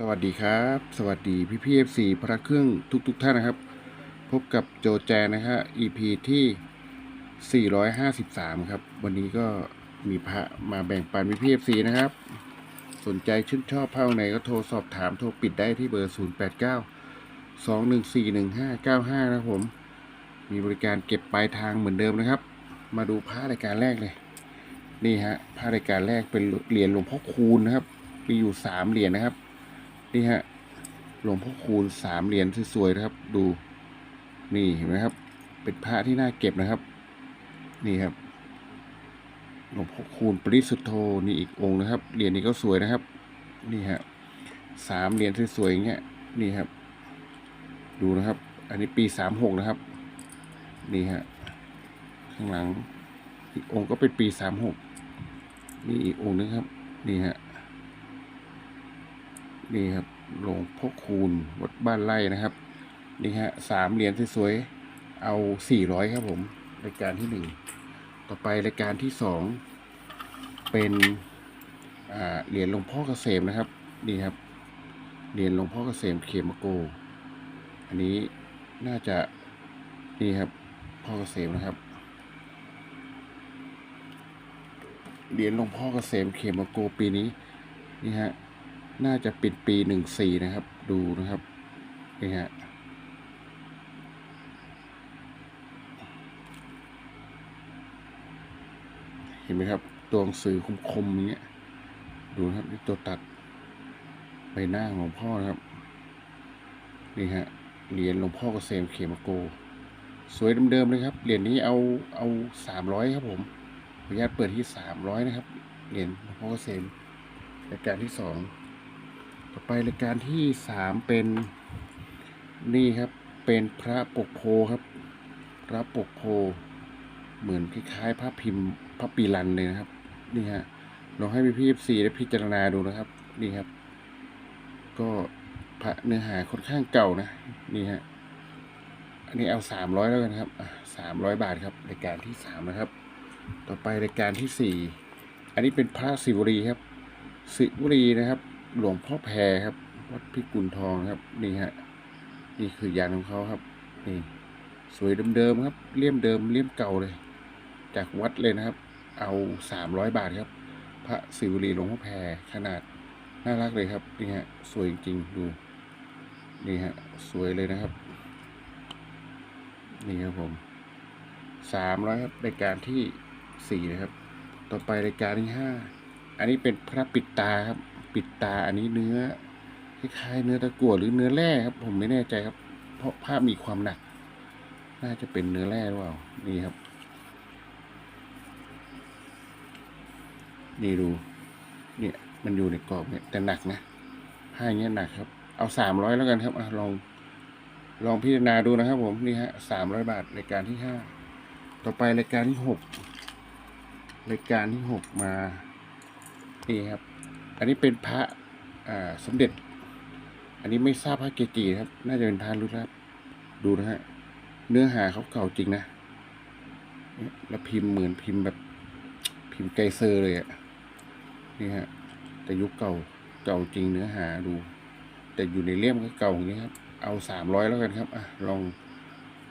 สวัสดีครับ สวัสดีพี่พีเอฟซีพระเครื่องทุกทุกๆท่านนะครับ พบกับโจแจนะฮะ EP ที่ 453 ครับ วันนี้ก็มีพระมาแบ่งปันพี่พีเอฟซีนะครับ สนใจชื่นชอบเผ่าไหนก็โทรสอบถามโทรปิดได้ที่เบอร์ 089 214 1595 นะผม มีบริการเก็บปลายทางเหมือนเดิมนะครับ มาดูพระรายการแรกเลย นี่ฮะพระรายการแรกเป็นเหรียญหลวงพ่อคูณนะครับ มีอยู่สามเหรียญนะครับ นี่ฮะหลวงพ่อคูณสามเหรียญสวยๆนะครับ ดูนี่เห็นไหมครับ เป็นพระที่น่าเก็บนะครับ นี่ครับ หลวงพ่อคูณปริสุทโธนี่อีกองค์นะครับเหรียญนี้ก็สวยนะครับ นี่ฮะสามเหรียญสวยๆอย่างเงี้ยนี่ครับ ดูนะครับ อันนี้ปีสามหกนะครับ นี่ฮะข้างหลังอีกองค์ก็เป็นปีสามหกนี่อีกองค์นึงครับ นี่ฮะ นี่ครับหลวงพ่อคูณวัดบ้านไร่นะครับ นี่ฮะสามเหรียญสวยๆเอาสี่ร้อยครับผม รายการที่หนึ่งต่อไปรายการที่สองเป็นอ่าเหรียญหลวงพ่อเกษมนะครับนี่ครับเหรียญหลวงพ่อเกษมเขมโก อันนี้น่าจะนี่ครับพ่อเกษมนะครับเหรียญหลวงพ่อเกษมเขมโกปีนี้นี่ฮะ น่าจะปิดปีหนึ่งสี่นะครับ ดูนะครับนี่ฮะเห็นไหมครับ ตัวหนังสือคมๆอย่างเงี้ยดูนะครับนี่ตัวตัดใบหน้าของพ่อนะครับ นี่ฮะเหรียญหลวงพ่อเกษมเขมโก สวยเดิมๆเลยครับเหรียญนี้เอาเอาสามร้อยครับผมขออนุญาตเปิดที่สามร้อยนะครับเหรียญหลวงพ่อเกษมรายการที่สอง ไปรายการที่สามเป็นนี่ครับเป็นพระปกโพครับ พระปกโพเหมือนคล้ายๆพระพิมพ์พระปีรันเลยนะครับ นี่ฮะลองให้พี่พี่ซีได้พิจารณาดูนะครับ นี่ครับ ก็พระเนื้อหาค่อนข้างเก่านะ นี่ฮะอันนี้เอาสามร้อยแล้วกันครับสามร้อยบาทครับรายการที่สามนะครับ ต่อไปรายการที่สี่อันนี้เป็นพระศิวรีครับสิวรีนะครับ หลวงพ่อแพรครับ วัดพิกุลทองครับ นี่ฮะ นี่คือยานของเขาครับ นี่ สวยเดิมๆครับ เลี่ยมเดิมเลี่ยมเก่าเลย จากวัดเลยนะครับ เอาสามร้อยบาทครับ พระศิวรีหลวงพ่อแพรขนาดน่ารักเลยครับ นี่ฮะ สวยจริงๆดู นี่ฮะ สวยเลยนะครับ นี่ครับผมสามร้อยครับรายการที่สี่นะครับ ต่อไปรายการที่ห้า อันนี้เป็นพระปิดตาครับ ปิดตาอันนี้เนื้อคล้ายๆเนื้อตะกั่วหรือเนื้อแร่ครับผมไม่แน่ใจครับ เพราะภาพมีความหนัก น่าจะเป็นเนื้อแร่หรือเปล่านี่ครับ นี่ดูเนี่ยมันอยู่ในกรอบเนี่ยแต่หนักนะผ้าอย่างเงี้ยหนักครับ เอาสามร้อยแล้วกันครับอลองลองพิจารณาดูนะครับ ผมนี่ฮะสามร้อยบาทรายการที่ห้าต่อไปรายการที่หกรายการที่หกมานี่ครับ นนี้เป็นพระสมเด็จ อันนี้ไม่ทราบพระเกจิครับ น่าจะเป็นพระรุ่นครับ ดูนะฮะ เนื้อหาเขาเก่าจริงนะ แล้วพิมพ์เหมือนพิมพ์แบบพิมพ์ไกเซอร์เลยอะนี่ฮะ แต่ยุคเก่าเก่าจริงเนื้อหาดู แต่อยู่ในเล่มก็เก่าอย่างนี้ครับ เอาสามร้อยแล้วกันครับ อะ ลอง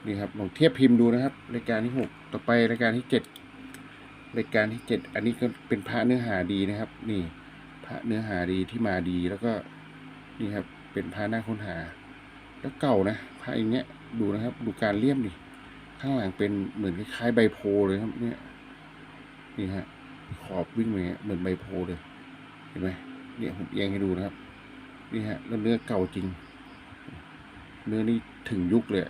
นี่ครับลองเทียบพิมพ์ดูนะครับรายการที่หกต่อไปรายการที่เจ็ดรายการที่เจ็ดอันนี้ก็เป็นพระเนื้อหาดีนะครับ นี่ พระเนื้อหาดีที่มาดีแล้วก็นี่ครับเป็นพระน้าค้นหา แล้วเก่านะพระอย่างเงี้ยดูนะครับ ดูการเลี่ยมดิข้างหลังเป็นเหมือนคล้ายๆใบโพเลยครับ เนี่ยนี่ฮะขอบวิ่งมาเหมือนใบโพเลยเห็นไหมเนี่ยผมเอียงให้ดูนะครับนี่ฮะแล้วเนื้อเก่าจริง เนื้อนี่ถึงยุคเลย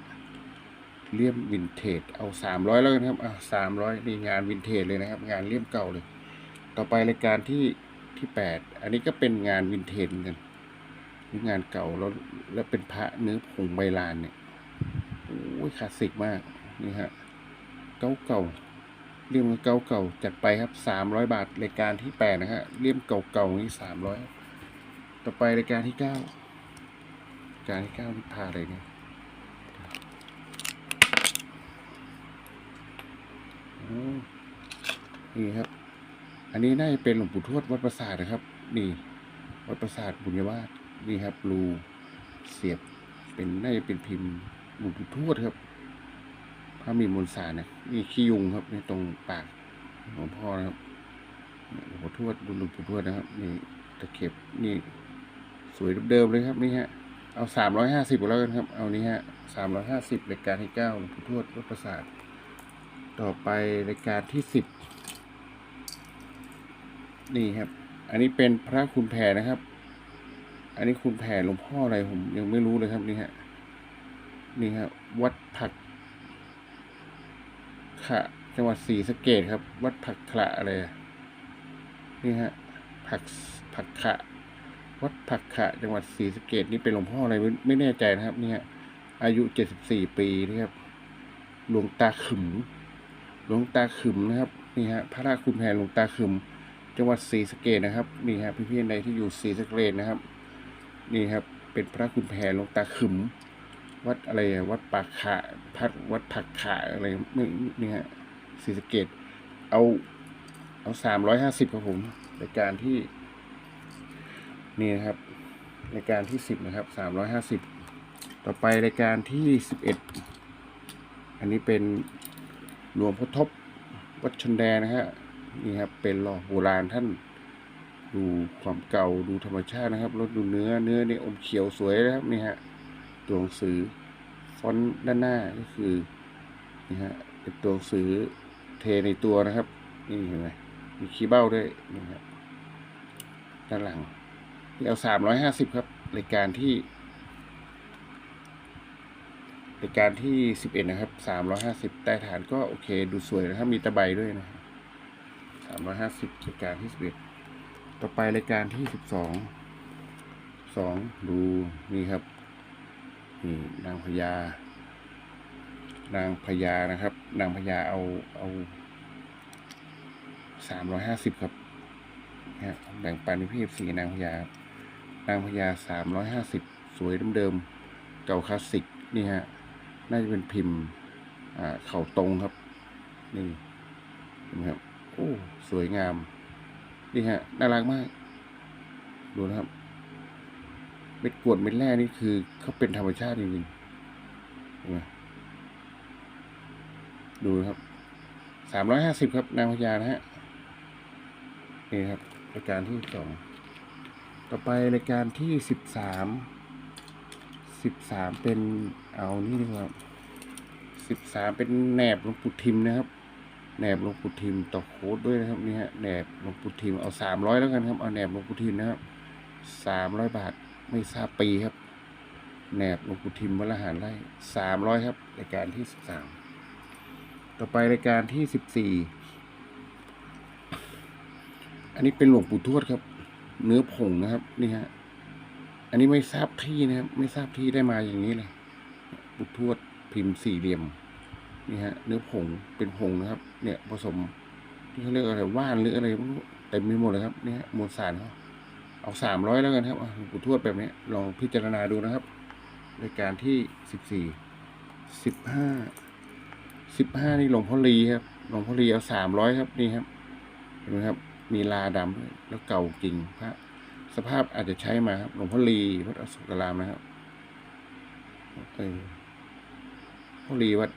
เลี่ยมวินเทจเอาสามร้อยแล้วกันครับอะสามร้อยนี่งานวินเทจเลยนะครับ งานเลี่ยมเก่าเลย ต่อไปรายการที่ ที่แปดอันนี้ก็เป็นงานวินเทจเหมือนกันงานเก่าแล้วแล้วเป็นพระเนื้อผงใบลานเนี่ยโอ้ยคลาสสิกมากนี่ฮะเก่าเก่าเลี่ยมเก่าเก่าจัดไปครับสามร้อยบาทรายการที่แปดนะฮะเลี่ยมเก่าเก่านี่สามร้อยต่อไปรายการที่เก้ารายการที่เก้านี่พาอะไรเนี่ยโอ้นี่ครับ อันนี้น่าจะเป็นหลวงปู่ทวดวัดประสาทนะครับ นี่ วัดประสาทบุญยวาสนี่ครับรูเสียบเป็นน่าจะเป็นพิมพ์หลวงปู่ทวดครับพระมีมนสารนะนี่ขี้ยุงครับในตรงปากหลวงพ่อนะครับหลวงปู่ทวดดูหลวงปู่ทวดนะครับ นี่ตะเข็บนี่สวยเดิมเลยครับนี่ฮะเอาสามร้อยห้าสิบแล้วกันครับ เอานี้ฮะสามร้อยห้าสิบรายการที่เก้าหลวงปู่ทวดวัดประสาท ต่อไปรายการที่สิบ นี่ครับ อันนี้เป็นพระคุณแผ่นะครับ อันนี้คุณแผ่หลวงพ่ออะไรผมยังไม่รู้เลยครับนี่ฮะนี่ครับวัดผักขะจังหวัดศรีสะเกดครับ วัดผักขะอะไรนี่ฮะผักผักขะ วัดผักขะ จังหวัดศรีสะเกดนี่เป็นหลวงพ่ออะไรไม่แน่ใจนะครับนี่ฮะอายุเจ็ดสิบสี่ปีนะครับหลวงตาขึมหลวงตาขึมนะครับนี่ฮะพระราคุณแผ่หลวงตาขึม จังหวัดศรีสะเกดนะครับนี่ฮะพี่ๆใดที่อยู่ศรีสะเกดนะครับ นี่ครับเป็นพระคุณแผ่หลวงตาขึม วัดอะไรอะวัดปากขะพัดวัดผักขะอะไรไม่นี่ฮะศรีสะเกดเอาเอาสามร้อยห้าสิบครับผมรายการที่ นี่นะครับรายการที่สิบนะครับสามร้อยห้าสิบต่อไปรายการที่สิบเอ็ดอันนี้เป็นหลวงพ่อทบวัดชนแดนนะฮะ นี่ครับเป็นหล่อโบราณท่านดูความเก่าดูธรรมชาตินะครับรสดูเนื้อเนื้อนี่อมเขียวสวยนะครับนี่ฮะตัวหนังสือฟอนต์ด้านหน้าก็คือนี่ฮะเป็นตัวหนังสือเทในตัวนะครับนี่เห็นไหมมีคีย์เบ้าด้วยนี่ฮะด้านหลังนี่เอาสามร้อยห้าสิบครับรายการที่รายการที่สิบเอ็ดนะครับสามร้อยห้าสิบใต้ฐานก็โอเคดูสวยนะครับมีตะไบด้วยนะ สามร้อยห้าสิบรายการที่สิบเอ็ดต่อไปรายการที่สิบสองสองดูนี่ครับนี่นางพญานางพญานะครับ นางพญาเอาเอาสามร้อยห้าสิบครับนะแบ่งปันให้พี่สีนางพญานางพญาสามร้อยห้าสิบสวยเดิมๆเก่าคลาสสิกนี่ฮะน่าจะเป็นพิมพ์เข่าตรงครับ นี่เห็นไหมครับ โอ้สวยงาม นี่ฮะ น่ารักมาก ดูนะครับ เม็ดกวดเม็ดแร่นี่คือเขาเป็นธรรมชาติจริงๆเห็นไหมดูนะครับ สามร้อยห้าสิบครับนางพญานะฮะ นี่ครับรายการที่สอง ต่อไปรายการที่สิบสาม สิบสามเป็นเอานี่ดีกว่าสิบสามเป็นแหนบหลวงปู่ทิมนะครับ แหนบหลวงปู่ทิมต่อโค้ดด้วยนะครับนี่ฮะแหนบหลวงปู่ทิมเอาสามร้อยแล้วกันครับเอาแหนบหลวงปู่ทิมนะครับสามร้อยบาทไม่ทราบปีครับแหนบหลวงปู่ทิมวัละหารไร่สามร้อยครับรายการที่สิบสามต่อไปรายการที่สิบสี่อันนี้เป็นหลวงปู่ทวดครับ เนื้อผงนะครับ นี่ฮะอันนี้ไม่ทราบที่นะครับ ไม่ทราบที่ได้มาอย่างนี้เลยปู่ทวดพิมพ์สี่เหลี่ยม นี่ฮะเนื้อผงเป็นผงนะครับ เนี่ยผสมที่เขาเรียกอะไรว่านหรืออะไรไม่รู้เต็มไปหมดเลยครับเนี่ยมวลสารเขาเอาสามร้อยแล้วกันครับอะหลวงปู่ทวดแบบนี้ลองพิจารณาดูนะครับรายการที่สิบสี่สิบห้าสิบห้านี่หลวงพ่อลีครับหลวงพ่อลีเอาสามร้อยครับนี่ครับเห็นไหมครับ มีลาดำด้วยแล้วเก่าจริงพระสภาพอาจจะใช้มาครับหลวงพ่อลีวัดอโศกรามนะครับเออ พ่อลีวัด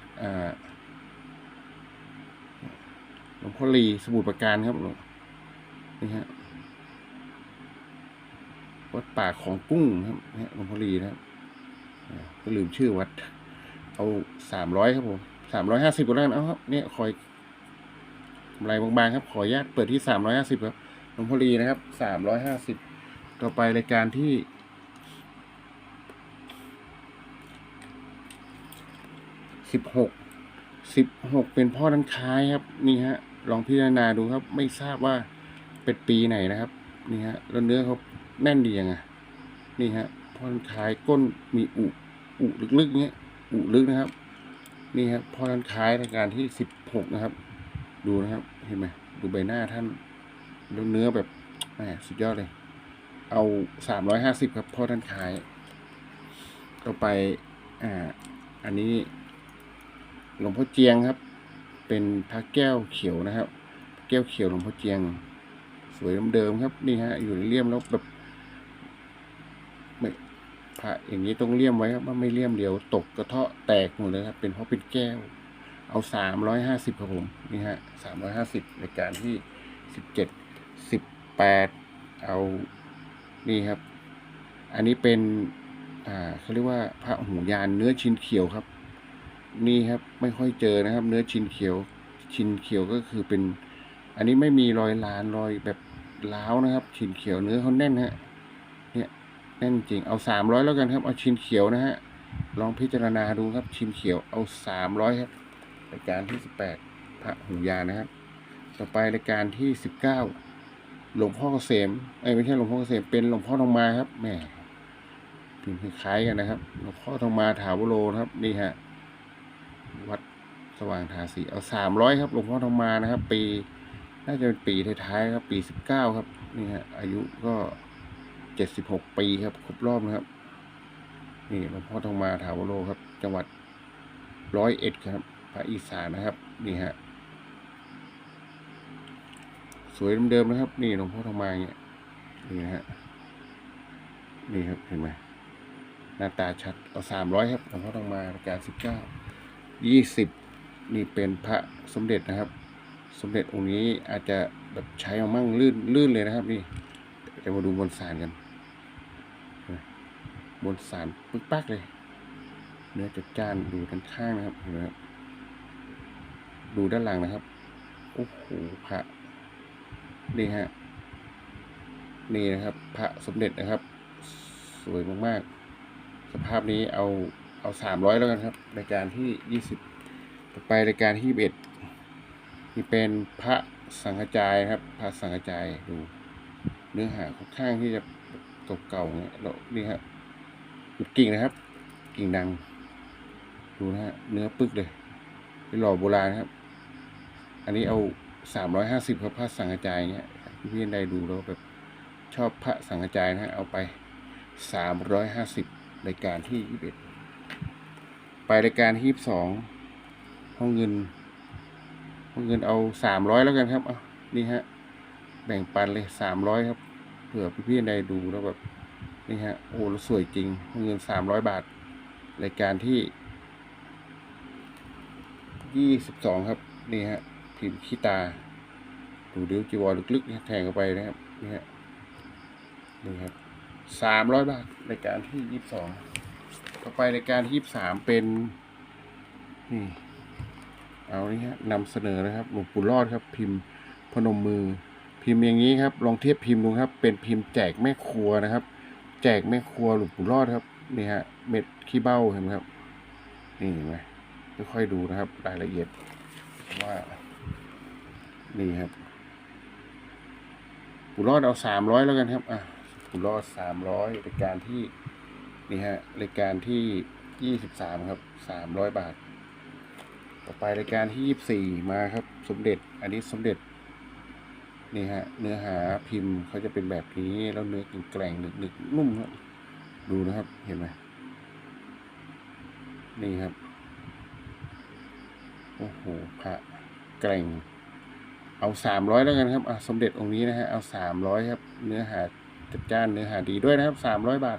หลวงพ่อลีสมุทรปราการครับหลวงนี่ฮะวัดป่าของกุ้งครับนี่หลวงพ่อลีนะครับอ่าก็ลืมชื่อวัด เอาสามร้อยครับผมสามร้อยห้าสิบก็แล้วกันเอาครับ เนี่ยคอยกำไรบางๆครับ ขออนุญาตเปิดที่สามร้อยห้าสิบครับหลวงพ่อลีนะครับสามร้อยห้าสิบต่อไปรายการที่ สิบหกสิบหกเป็นพ่อด้านค้ายครับ นี่ฮะ ลองพิจารณาดูครับ ไม่ทราบว่าเป็นปีไหนนะครับ นี่ฮะแล้วเนื้อเขาแน่นดียังไงนี่ฮะพ่อด้านค้ายก้นมีอุอุลึกๆเงี้ยอุลึกนะครับ นี่ครับพ่อด้านค้ายในการที่สิบหกนะครับ ดูนะครับเห็นไหมดูใบหน้าท่านแล้วเนื้อแบบแหมสุดยอดเลย เอาสามร้อยห้าสิบครับพ่อท่านขายต่อไปอ่าอันนี้ หลวงพ่อเจียงครับ เป็นพระแก้วเขียวนะครับ แก้วเขียวหลวงพ่อเจียง สวยเดิมๆครับนี่ฮะอยู่ในเลี่ยมแล้วแบบไม่พระอย่างนี้ต้องเลี่ยมไว้ครับว่าไม่เลี่ยมเดี๋ยวตกกระเทาะแตกหมดเลยครับ เป็นเพราะเป็นแก้ว เอาสามร้อยห้าสิบครับผมนี่ฮะสามร้อยห้าสิบในการที่สิบเจ็ดสิบแปดเอานี่ครับ อันนี้เป็นอ่าเขาเรียกว่าพระหูยานเนื้อชิ้นเขียวครับ นี่ครับไม่ค่อยเจอนะครับ เนื้อชินเขียวชินเขียวก็คือเป็น อันนี้ไม่มีรอยลานรอยแบบล้าวนะครับ ชินเขียวเนื้อเขาแน่นฮะเนี่ยแน่นจริงเอาสามร้อยแล้วกันครับ เอาชินเขียวนะฮะลองพิจารณาดูครับ ชินเขียวเอาสามร้อยครับรายการที่สิบแปดพระหูยานนะครับ ต่อไปรายการที่สิบเก้าหลวงพ่อเกษมเอ้ไม่ใช่หลวงพ่อเกษมเป็นหลวงพ่อทองมาครับแหม่พิมพ์คล้ายกันนะครับ หลวงพ่อทองมาถาวโรนะครับนี่ฮะ วัดสว่างทาสีเอาสามร้อยครับหลวงพ่อทองมานะครับ ปี น่าจะเป็นปีท้ายๆครับ ปีสิบเก้าครับ นี่ฮะอายุก็เจ็ดสิบหกปีครับ ครบรอบนะครับ นี่หลวงพ่อทองมาถาวโรครับ จังหวัดร้อยเอ็ดครับภาคอีสานนะครับ นี่ฮะสวยเดิมๆนะครับ นี่หลวงพ่อทองมาเนี่ยนี่นะฮะนี่ครับเห็นไหมหน้าตาชัดเอาสามร้อยครับหลวงพ่อทองมาประการสิบเก้า ยี่สิบนี่เป็นพระสมเด็จนะครับ สมเด็จองค์นี้อาจจะแบบใช้เอามั่งลื่นลื่นเลยนะครับ นี่เดี๋ยวมาดูบนสารกัน บนสารปึ๊กปักเลย เนื้อจัดจ้านดูด้านข้างนะครับเห็นไหมครับดูด้านหลังนะครับโอ้โหพระนี่ฮะนี่นะครับ พระสมเด็จนะครับ สวยมากๆ สภาพนี้เอา เอาสามร้อยแล้วกันครับ รายการที่ยี่สิบต่อไปรายการที่ยี่สิบเอ็ดนี่เป็นพระสังฆจายครับ พระสังฆจายดู เนื้อหาค่อนข้างที่จะเก่าๆเนี่ยแล้วนี่ครับกิ่งนะครับ กิ่งดัง ดูนะฮะเนื้อปึกเลยเป็นหล่อโบราณครับ อันนี้เอาสามร้อยห้าสิบครับพระสังฆจายเนี่ยพี่ๆใดดูแล้วแบบชอบพระสังฆจายนะฮะเอาไปสามร้อยห้าสิบรายการที่ยี่สิบเอ็ด ไปรายการที่สองห้องเงิน ห้องเงินเอาสามร้อยแล้วกันครับเอานี่ฮะ แบ่งปันเลยสามร้อยครับเผื่อพี่ๆใดดูแล้วแบบนี่ฮะโอ้แล้วสวยจริงห้องเงินสามร้อยบาท รายการที่ยี่สิบสองครับ นี่ฮะพิมพ์ขี้ตา ดูเดี๋ยวจีวรลึกๆเนี่ยแทงเข้าไปนะครับนี่ฮะนี่ครับสามร้อยบาทรายการที่ยี่สิบสอง ต่อไปรายการที่สามเป็นนี่เอานี่ฮะนำเสนอนะครับหลวงปู่รอดครับ พิมพ์พนมมือ พิมพ์อย่างนี้ครับ ลองเทียบพิมพ์ดูครับ เป็นพิมพ์แจกแม่ครัวนะครับ แจกแม่ครัวหลวงปู่รอดครับนี่ฮะเม็ดขี้เบ้าเห็นไหมครับ นี่เห็นไหมค่อยๆดูนะครับ รายละเอียดว่า นี่ครับปู่รอดเอาสามร้อยแล้วกันครับ อะปู่รอดสามร้อยรายการที่ นี่ฮะรายการที่ยี่สิบสามครับสามร้อยบาท ต่อไปรายการที่ยี่สี่มาครับ สมเด็จ อันนี้สมเด็จ นี่ฮะ เนื้อหาพิมพ์เขาจะเป็นแบบนี้แล้วเนื้อแกร่งๆหนึกนุ่มครับ ดูนะครับเห็นไหมนี่ครับ โอ้โหพระแกร่ง เอาสามร้อยแล้วกันครับอะสมเด็จองค์นี้นะฮะเอาสามร้อยครับ เนื้อหาจัดจ้านเนื้อหาดีด้วยนะครับสามร้อยบาท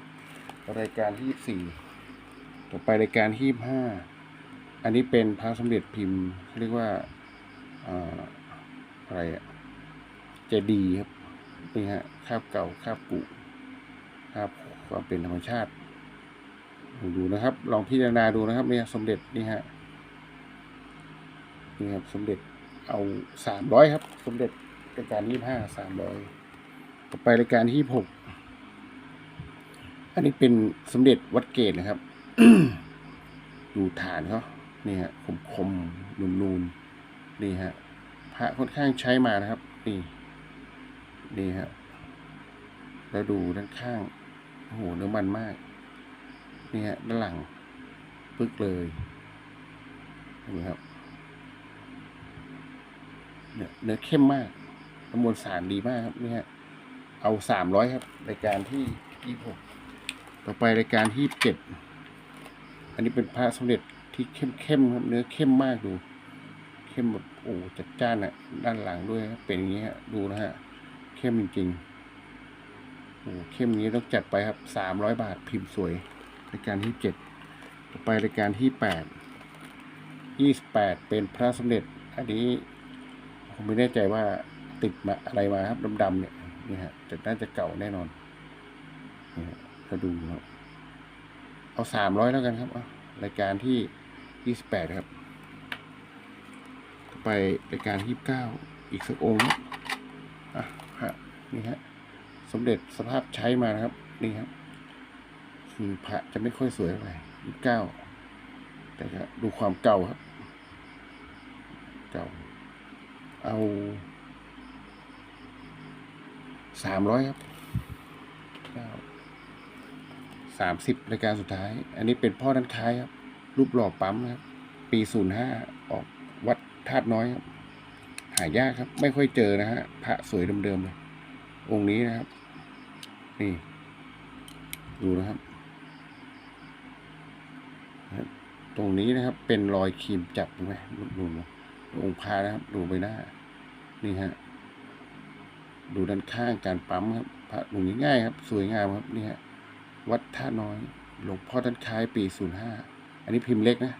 รายการที่สี่ต่อไปรายการที่ห้าอันนี้เป็นพระสมเด็จพิมพ์เรียกว่าอ่าอะไรอะเจดีครับนี่ฮะคาบเก่าคาบกุคาบความเป็นธรรมชาติดูนะครับ ลองพิจารณาดูนะครับเนี่ยสมเด็จนี่ฮะนี่ครับสมเด็จเอาสามร้อยครับ สมเด็จรายการยี่ห้าสามร้อยต่อไปรายการที่หก อันนี้เป็นสมเด็จวัดเกตนะครับ ดูฐานเขานี่ฮะคมคมนูนนูนนี่ฮะพระค่อนข้างใช้มานะครับ นี่นี่ฮะแล้วดูด้านข้างโอ้โหเนื้อมันมาก นี่ฮะด้านหลังปึ๊กเลยเห็นไหมครับเนื้อเข้มมากน้ำมวลสารดีมากครับนี่ฮะเอาสามร้อยครับรายการที่ยี่หก ต่อไปรายการที่เจ็ดอันนี้เป็นพระสมเด็จที่เข้มเข้มๆครับเนื้อเข้มมากดู เข้มแบบโอ้จัดจ้านอะ ด้านหลังด้วยเป็นอย่างนี้ฮะดูนะฮะเข้มจริงๆอ้เข้มนี้ต้องจัดไปครับสามร้อยบาทพิมพ์สวยรายการที่เจ็ดต่อไปรายการที่แปดยี่สิบแปดเป็นพระสมเด็จ อันนี้ผมไม่แน่ใจว่าติดมาอะไรมาครับดำๆเนี่ยนี่ฮะแต่น่าจะเก่าแน่นอนนี่ฮะ ก็ดูครับ เอาสามร้อยแล้วกันครับรายการที่ยี่สิบแปดครับ ไปรายการที่สิบเก้าอีกสักองค์อะฮะนี่ฮะสมเด็จสภาพใช้มานะครับ นี่ครับ คือพระจะไม่ค่อยสวยเท่าไหร่ยี่สิบเก้าแต่ก็ดูความเก่าครับ เก่า เอาสามร้อยครับเก้า สามสิบรายการสุดท้าย อันนี้เป็นพ่อด้านท้ายครับ รูปหล่อปั๊มครับ ปีศูนย์ห้าออกวัดธาตุน้อยครับ หายากครับ ไม่ค่อยเจอนะฮะ พระสวยเดิมๆเลย องค์นี้นะครับ นี่ ดูนะครับ ตรงนี้นะครับ เป็นรอยครีมจับดูไหมดูดูองค์พระนะครับ ดูใบหน้า นี่ฮะ ดูด้านข้างการปั๊มครับ พระหลวงนี้ง่ายครับ สวยงามครับ นี่ฮะ วัดท่าน้อย หลวงพ่อท่านคล้ายปีศูนย์ห้าอันนี้พิมพ์เล็กนะ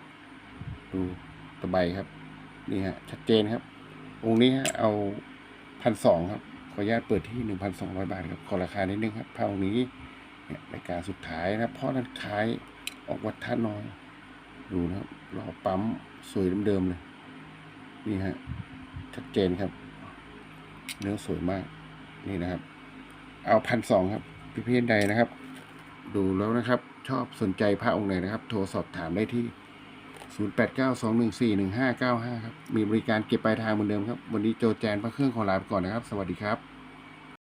ดูตะไบครับ นี่ฮะ ชัดเจนครับ องค์นี้ฮะเอาพันสองครับ ขออนุญาตเปิดที่หนึ่งพันสองร้อยบาทครับ ขอราคานิดนึงครับพระองค์นี้เนี่ยรายการสุดท้ายนะพ่อท่านคล้ายออกวัดท่าน้อย ดูนะครับรอปั๊มสวยเดิมๆเลย นี่ฮะ ชัดเจนครับ เนื้อสวยมาก นี่นะครับ เอาพันสองครับพี่เพียนใดนะครับ ดูแล้วนะครับ ชอบสนใจพระองค์ไหนนะครับ โทรสอบถามได้ที่ 0892141595 ครับ มีบริการเก็บปลายทางเหมือนเดิมครับ วันนี้โจแจนพระเครื่องของลาไปก่อนนะครับ สวัสดีครับ